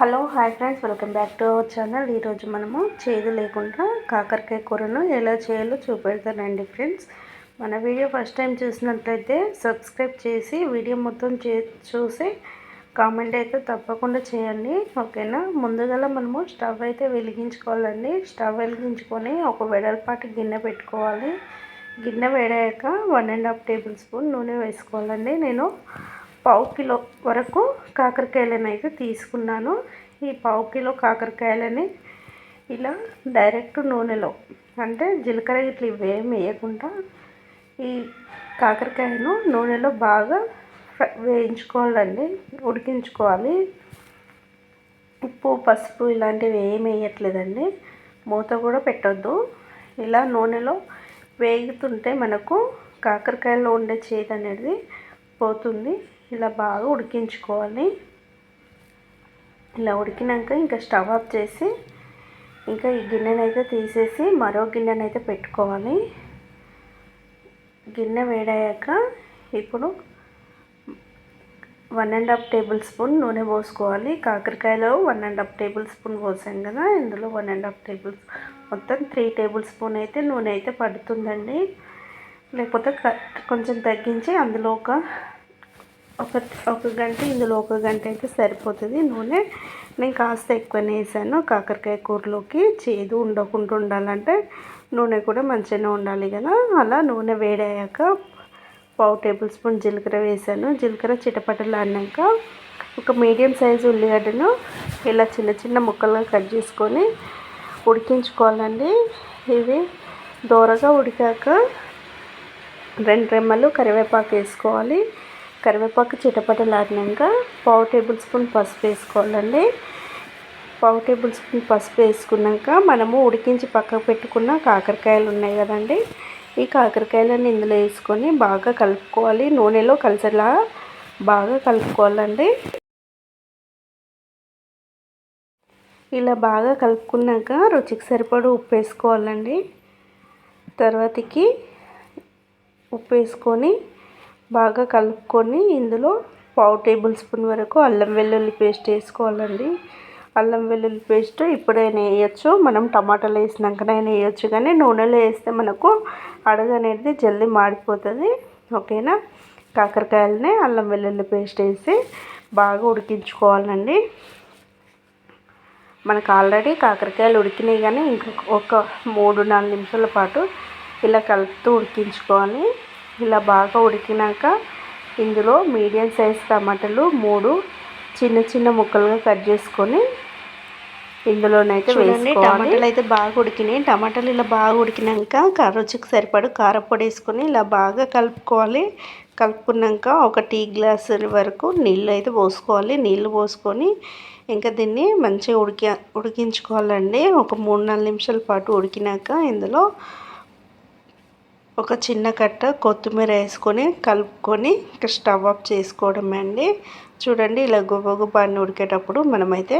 Hello hi friends. Welcome back to our channel. ఈరోజు మనము చేదు లేకుండా కాకరకాయ కూరను ఎలా చేయాలో చూపెడతానండి ఫ్రెండ్స్. మన వీడియో ఫస్ట్ టైం చూసినట్లయితే సబ్స్క్రైబ్ చేసి వీడియో మొత్తం చే చూసి కామెంట్ అయితే తప్పకుండా చేయండి. ఓకేనా? ముందుగా మనము స్టవ్ అయితే వెలిగించుకోవాలండి. స్టవ్ వెలిగించుకొని ఒక వెడల్పాటి గిన్నె పెట్టుకోవాలి. గిన్నె వేడాక one and half tablespoon నూనె వేసుకోవాలండి. నేను పావు కిలో వరకు కాకరకాయలను అయితే తీసుకున్నాను. ఈ పావు కిలో కాకరకాయలని ఇలా డైరెక్ట్ నూనెలో అంటే జీలకర్ర ఇట్లా ఇవేమి వేయకుండా ఈ కాకరకాయను నూనెలో బాగా వేయించుకోవాలండి. ఉడికించుకోవాలి. ఉప్పు పసుపు ఇలాంటివి ఏమి వేయట్లేదండి. మూత కూడా పెట్టొద్దు. ఇలా నూనెలో వేగుతుంటే మనకు కాకరకాయలో ఉండే చేదు అనేది పోతుంది. ఇలా బాగా ఉడికించుకోవాలి. ఇలా ఉడికినాక ఇంకా స్టవ్ ఆఫ్ చేసి ఇంకా ఈ గిన్నెనైతే తీసేసి మరో గిన్నెనైతే పెట్టుకోవాలి. గిన్నె వేడయ్యాక ఇప్పుడు one and half tablespoon నూనె పోసుకోవాలి. కాకరకాయలో one and half tablespoon పోసాం కదా ఇందులో వన్ అండ్ హాఫ్ టేబుల్ మొత్తం త్రీ టేబుల్ స్పూన్ అయితే నూనె అయితే పడుతుందండి. లేకపోతే కొంచెం తగ్గించి అందులో ఒక ఒక ఒక గంట ఇందులో ఒక గంట అయితే సరిపోతుంది నూనె. నేను కాస్త ఎక్కువనే వేసాను. కాకరకాయ కూరలోకి చేదు ఉండకుండా ఉండాలంటే నూనె కూడా మంచిగానే ఉండాలి కదా. అలా నూనె వేడయ్యాక పావు టేబుల్ స్పూన్ జీలకర్ర వేసాను. జీలకర్ర చిటపటలు అన్నాక ఒక మీడియం సైజు ఉల్లిగడ్డను ఇలా చిన్న చిన్న ముక్కలుగా కట్ చేసుకొని ఉడికించుకోవాలండి. ఇవి దోరగా ఉడికాక రెండు రెమ్మలు కరివేపాకు వేసుకోవాలి. కరివేపాకు చిటపటలాడినాక పావు టేబుల్ స్పూన్ పసుపు వేసుకోవాలండి. పావు టేబుల్ స్పూన్ పసుపు వేసుకున్నాక మనము ఉడికించి పక్కకు పెట్టుకున్న కాకరకాయలు ఉన్నాయి కదండి. ఈ కాకరకాయలను ఇందులో వేసుకొని బాగా కలుపుకోవాలి. నూనెలో కలిసేలా బాగా కలుపుకోవాలండి. ఇలా బాగా కలుపుకున్నాక రుచికి సరిపడు ఉప్పు వేసుకోవాలండి. తర్వాతకి ఉప్పు వేసుకొని బాగా కలుపుకొని ఇందులో పావు టేబుల్ స్పూన్ వరకు అల్లం వెల్లుల్లి పేస్ట్ వేసుకోవాలండి. అల్లం వెల్లుల్లి పేస్ట్ ఇప్పుడైనా వేయచ్చు. మనం టమాటాలు వేసినాకనైనా వేయచ్చు. కానీ నూనెలో వేస్తే మనకు అడుగు అనేది జల్దీ మాడిపోతుంది. ఓకేనా? కాకరకాయలని అల్లం వెల్లుల్లి పేస్ట్ వేసి బాగా ఉడికించుకోవాలండి. మనకు ఆల్రెడీ కాకరకాయలు ఉడికినాయి కానీ ఇంకా ఒక మూడు నాలుగు నిమిషాల పాటు ఇలా కలుపుతూ ఉడికించుకోవాలి. ఇలా బాగా ఉడికినాక ఇందులో మీడియం సైజ్ టమాటాలు మూడు చిన్న చిన్న ముక్కలుగా కట్ చేసుకొని ఇందులోనైతే వేసుకోవాలి. టమాటాలు అయితే బాగా ఉడికినాయి. టమాటాలు ఇలా బాగా ఉడికినాక రుచికి సరిపడు కారపొడి వేసుకొని ఇలా బాగా కలుపుకోవాలి. కలుపుకున్నాక ఒక టీ గ్లాస్ వరకు నీళ్ళు అయితే పోసుకోవాలి. నీళ్ళు పోసుకొని ఇంకా దీన్ని మంచిగా ఉడికి ఉడికించుకోవాలండి. ఒక మూడు నాలుగు నిమిషాల పాటు ఉడికినాక ఇందులో ఒక చిన్న కట్ట కొత్తిమీర వేసుకొని కలుపుకొని ఇంకా స్టవ్ ఆఫ్ చేసుకోవడమే అండి. చూడండి ఇలా గుబ్బ గుబ్బ ఉడికేటప్పుడు మనమైతే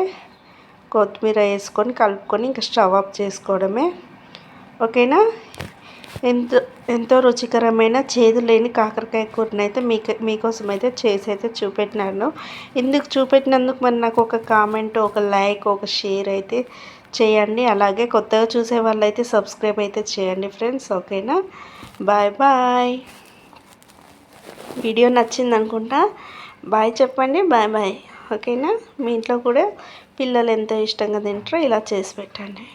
కొత్తిమీర వేసుకొని కలుపుకొని ఇంకా స్టవ్ ఆఫ్ చేసుకోవడమే. ఓకేనా? ఎంతో ఎంతో రుచికరమైన చేదు లేని కాకరకాయ కూరని అయితే మీకు మీకోసం అయితే చేసి అయితే చూపెట్టినాను. ఇందుకు చూపెట్టినందుకు మరి నాకు ఒక కామెంట్ ఒక లైక్ ఒక షేర్ అయితే చేయండి. అలాగే కొత్తగా చూసే వాళ్ళైతే సబ్స్క్రైబ్ అయితే చేయండి ఫ్రెండ్స్. ఓకేనా? బాయ్ బాయ్ వీడియో నచ్చింది అనుకుంటా. బాయ్ చెప్పండి. బాయ్ బాయ్ ఓకేనా? మీ ఇంట్లో కూడా పిల్లలు ఎంతో ఇష్టంగా తింటారో ఇలా చేసి పెట్టండి.